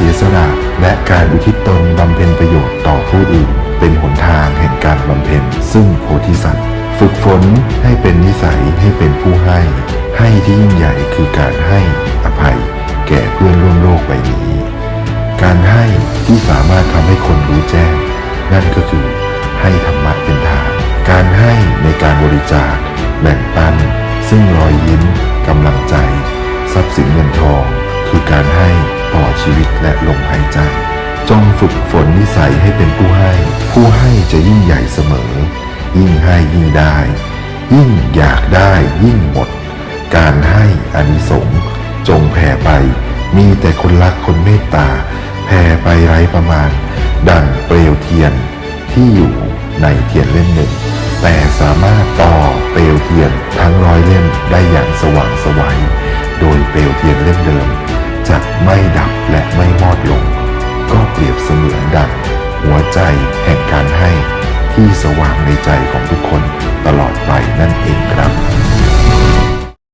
เสียสละและการอุทิศตนบำเพ็ญประโยชน์ต่อผู้อื่น เป็นหนทางแห่งการบำเพ็ญซึ่งโพธิสัตว์ ฝึกฝนให้เป็นนิสัยให้เป็นผู้ให้ ให้ที่ยิ่งใหญ่คือการให้อภัย แก่เพื่อนร่วมโลกใบนี้ การให้ที่สามารถทำให้คนรู้แจ้ง นั่นก็คือ ให้ธรรมะเป็นทาง การให้ในการบริจาคแบ่งปัน ซึ่งรอยยิ้มกำลังใจ ทรัพย์สินเงินทอง คือการให้ต่อชีวิต และลมหายใจ จงฝึกฝนนิสัยให้เป็นผู้ให้ ผู้ให้จะยิ่งใหญ่เสมอ ยิ่งให้ยิ่งได้ ยิ่งอยากได้ยิ่งหมด การให้อานิสงส์จงแผ่ไป มีแต่คนรักคนเมตตา แผ่ไปไร้ประมาณ ดังเปลวเทียนที่อยู่ในเทียนเล่มหนึ่ง แต่สามารถต่อเปลวเทียนทั้งร้อยเล่มได้อย่างสว่างไสวัย โดยเปลวเทียนเล่มเดิมจะไม่ด ปรียบเสมือนดังหัวใจแห่งการให้ที่สว่างในใจของทุกคนตลอดไปนั่นเองครับ